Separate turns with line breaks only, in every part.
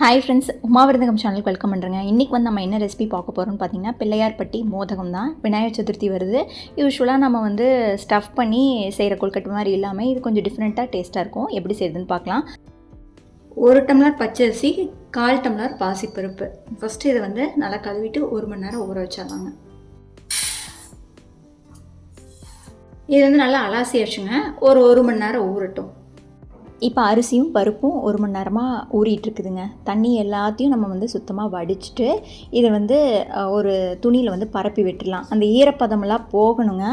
Hi friends உமாவிரதகம் சேனலுக்கு welcome பண்ணுறேங்க இன்றைக்கி வந்து நம்ம என்ன ரெசிபி பார்க்க போகிறோம்னு பார்த்தீங்கன்னா பிள்ளையார்பட்டி மோதகம் தான். விநாயகர் சதுர்த்தி வருது. யூஸ்வலாக நம்ம வந்து ஸ்டஃப் பண்ணி செய்கிற கொழுக்கட்டை மாதிரி இல்லாமல் இது கொஞ்சம் டிஃப்ரெண்ட்டாக டேஸ்ட்டாக இருக்கும். எப்படி செய்யுதுன்னு பார்க்கலாம். ஒரு டம்ளர் பச்சரிசி கால் டம்ளர் பாசிப்பருப்பு. ஃபஸ்ட்டு இதை வந்து நல்லா கழுவிட்டு ஒரு மணி நேரம் ஊற வச்சிடலாங்க. இது வந்து நல்லா அலாசி வச்சுங்க ஒரு ஒரு மணி நேரம் ஊறட்டும். இப்போ அரிசியும் பருப்பும் ஒரு மணி நேரமாக ஊறிட்டுருக்குதுங்க. தண்ணி எல்லாத்தையும் நம்ம வந்து சுத்தமாக வடிச்சிட்டு இதை வந்து ஒரு துணியில் வந்து பரப்பி விட்டுடலாம் அந்த ஈரப்பதமெல்லாம் போகணுங்க.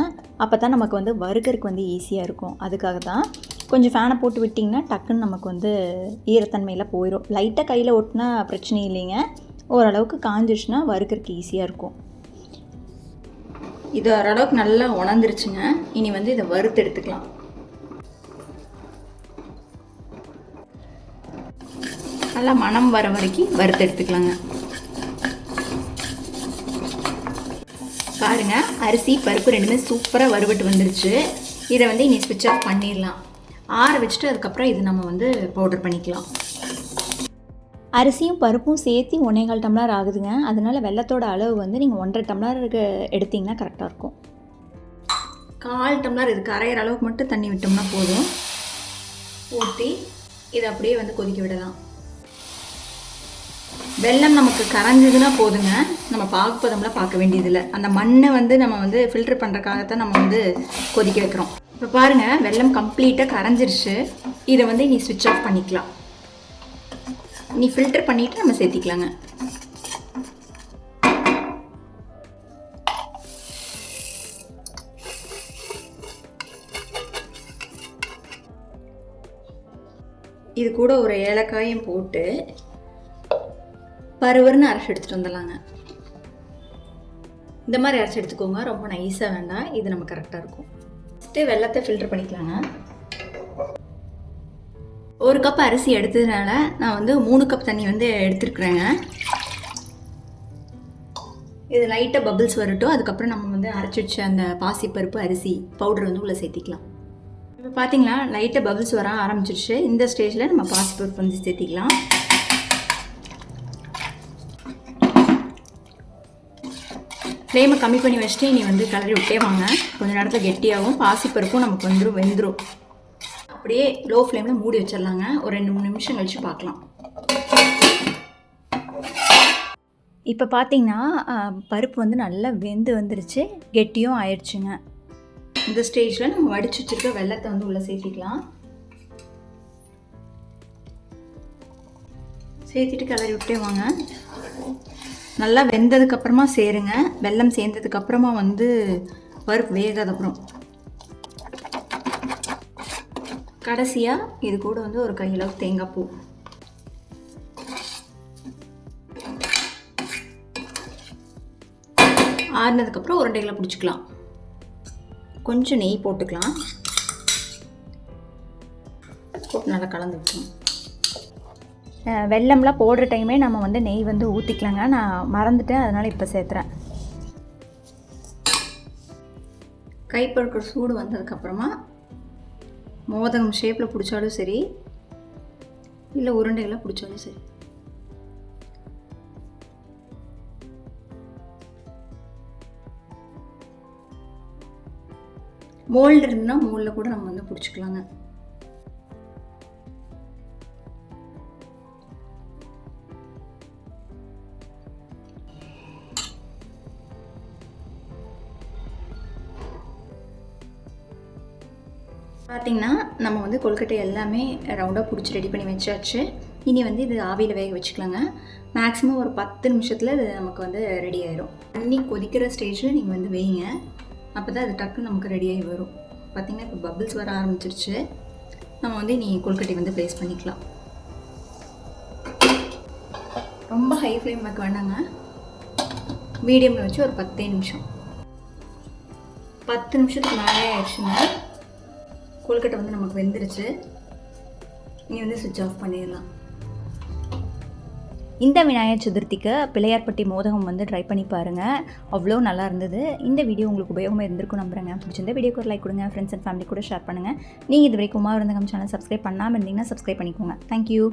அப்போ தான் நமக்கு வந்து வறுக்கறதுக்கு வந்து ஈஸியாக இருக்கும். அதுக்காக தான் கொஞ்சம் ஃபேனை போட்டு விட்டிங்கன்னா டக்குன்னு நமக்கு வந்து ஈரத்தன்மையில் போயிடும் லைட்டாக கையில் ஒட்டினா பிரச்சனை இல்லைங்க. ஓரளவுக்கு காஞ்சிருச்சுன்னா வறுக்கறதுக்கு ஈஸியாக இருக்கும். இது ஓரளவுக்கு நல்லா உணர்ந்துருச்சுங்க. இனி வந்து இதை வறுத்து எடுத்துக்கலாம். நல்லா மணம் வர வரைக்கும் வறுத்து எடுத்துக்கலாங்க. பாருங்க அரிசி பருப்பு ரெண்டுமே சூப்பராக வறுபட்டு வந்துருச்சு. இதை வந்து இனி ஸ்விட்ச் ஆஃப் பண்ணிடலாம். ஆற வச்சுட்டு அதுக்கப்புறம் இது நம்ம வந்து பவுடர் பண்ணிக்கலாம். அரிசியும் பருப்பும் சேர்த்து ஒன்றேகால் டம்ளர் ஆகுதுங்க. அதனால வெள்ளத்தோட அளவு வந்து நீங்கள் ஒன்றரை டம்ளருக்கு எடுத்தீங்கன்னா கரெக்டாக இருக்கும். கால் டம்ளர் இதுக்கு அரையிற அளவுக்கு மட்டும் தண்ணி விட்டோம்னா போதும். ஊற்றி இதை அப்படியே வந்து கொதிக்க விடலாம். வெல்லம் நமக்கு கரைஞ்சதுன்னா போதுங்க. நம்ம பாகுப்பதம்லாம் பார்க்க வேண்டியதில்லை. அந்த மண்ணை வந்து நம்ம வந்து ஃபில்டர் பண்ணுறக்காகத்தான் நம்ம வந்து கொதிக்க வைக்கிறோம். இப்போ பாருங்கள் வெல்லம் கம்ப்ளீட்டாக கரைஞ்சிருச்சு. இதை வந்து நீ ஸ்விட்ச் ஆஃப் பண்ணிக்கலாம். நீ ஃபில்டர் பண்ணிவிட்டு நம்ம சேர்த்திக்கலாங்க. இது கூட ஒரு ஏலக்காயும் போட்டு பருவருன்னு அரைச்சி எடுத்துகிட்டு வந்துடலாங்க. இந்த மாதிரி அரைச்சி எடுத்துக்கோங்க. ரொம்ப நைஸாக வேண்டாம். இது நம்ம கரெக்டாக இருக்கும். ஃபஸ்ட்டு வெள்ளத்தை ஃபில்டர் பண்ணிக்கலாங்க. ஒரு கப் அரிசி எடுத்ததுனால நான் வந்து மூணு கப் தண்ணி வந்து எடுத்துருக்குறேங்க. இது லைட்டாக பபிள்ஸ் வரட்டும். அதுக்கப்புறம் நம்ம வந்து அரைச்சி வச்ச அந்த பாசிப்பருப்பு அரிசி பவுடர் வந்து உள்ளே சேர்த்திக்கலாம். இப்போ பார்த்தீங்களா லைட்டாக பபிள்ஸ் வர ஆரம்பிச்சிருச்சு. இந்த ஸ்டேஜில் நம்ம பாசிப்பருப்பு வந்து சேர்த்திக்கலாம். ஃப்ளேமை கம்மி பண்ணி வச்சுட்டு நீ வந்து கிளறி விட்டே வாங்க. கொஞ்சம் நேரத்தில் கெட்டியாகவும் பாசிப்பருப்பும் நமக்கு வந்துடும் வெந்துடும் அப்படியே லோ ஃப்ளேமில் மூடி வச்சிடலாங்க. ஒரு ரெண்டு மூணு நிமிஷம் கழித்து பார்க்கலாம். இப்போ பார்த்தீங்கன்னா பருப்பு வந்து நல்லா வெந்து வந்துருச்சு. கெட்டியும் ஆயிடுச்சுங்க இந்த ஸ்டேஜில் நம்ம வடிச்சு வச்சிருக்க வெள்ளத்தை வந்து உள்ளே சேர்த்திக்கலாம். சேர்த்திட்டு கிளறி விட்டே வாங்க. நல்லா வெந்ததுக்கு அப்புறமா சேருங்க. வெல்லம் சேர்ந்ததுக்கு அப்புறமா வந்து பருப்பு வேகாத அப்புறம். கடைசியாக இது கூட வந்து ஒரு கையில் தேங்காய் பூ. ஆறுனதுக்கப்புறம் உருண்டைகளை பிடிச்சிக்கலாம். கொஞ்சம் நெய் போட்டுக்கலாம். போட்டு நல்லா கலந்து விட்டுருங்க வெள்ளம்லாம் வெல்லம்லாம் போடுற டைமே நம்ம வந்து நெய் வந்து ஊற்றிக்கலாங்க நான் மறந்துட்டேன் அதனால் இப்போ சேர்த்துறேன். கைப்பழுக்கிற சூடு வந்ததுக்கப்புறமா மோதகம் ஷேப்பில் பிடிச்சாலும் சரி இல்லை உருண்டைகளை பிடிச்சாலும் சரி. மோல்டு இருந்தால் மோல்டில் கூட நம்ம வந்து பிடிச்சிக்கலாங்க. பார்த்தீங்கன்னா நம்ம வந்து கொழுக்கட்டை எல்லாமே ரவுண்டாக பிடிச்சி ரெடி பண்ணி வச்சாச்சு. இனி வந்து இது ஆவியில் வேக வச்சுக்கலாங்க. மேக்ஸிமம் ஒரு பத்து நிமிஷத்தில் இது நமக்கு வந்து ரெடி ஆயிடும் தண்ணி கொதிக்கிற ஸ்டேஜில் நீங்கள் வந்து வேயுங்க அப்போ தான் அது டக்குன்னு நமக்கு ரெடியாகி வரும். பார்த்திங்கன்னா இப்போ பபிள்ஸ் வர ஆரம்பிச்சிருச்சு. நம்ம வந்து இனி கொழுக்கட்டை வந்து ப்ளேஸ் பண்ணிக்கலாம். ரொம்ப ஹை ஃப்ளேம் வைக்க வேண்டாங்க மீடியமில் வச்சு ஒரு பத்தே நிமிஷம். பத்து நிமிஷத்துக்கு மேலே ஆயிடுச்சுங்க. கொழுக்கட்டை வந்து நமக்கு வெந்துருச்சு. நீங்கள் வந்து சுவிட்ச் ஆஃப் பண்ணிடலாம். இந்த விநாயகர் சதுர்த்திக்கு பிள்ளையார்பட்டி மோதகம் வந்து ட்ரை பண்ணி பாருங்கள் அவ்வளோ நல்லா இருந்தது. இந்த வீடியோ உங்களுக்கு உபயோகமாக இருந்திருக்கும் நம்புறேங்க. பிடிச்சிருந்த வீடியோக்கு ஒரு லைக் கொடுங்க. ஃப்ரெண்ட்ஸ் அண்ட் ஃபேமிலி கூட ஷேர் பண்ணுங்கள் நீங்கள் இது வரைக்கும் உமா இருந்தகம் சேனல் சப்ஸ்கிரைப் பண்ணாமல் இருந்தீங்கன்னா சப்ஸ்கிரைப் பண்ணிக்கோங்க. தேங்க்யூ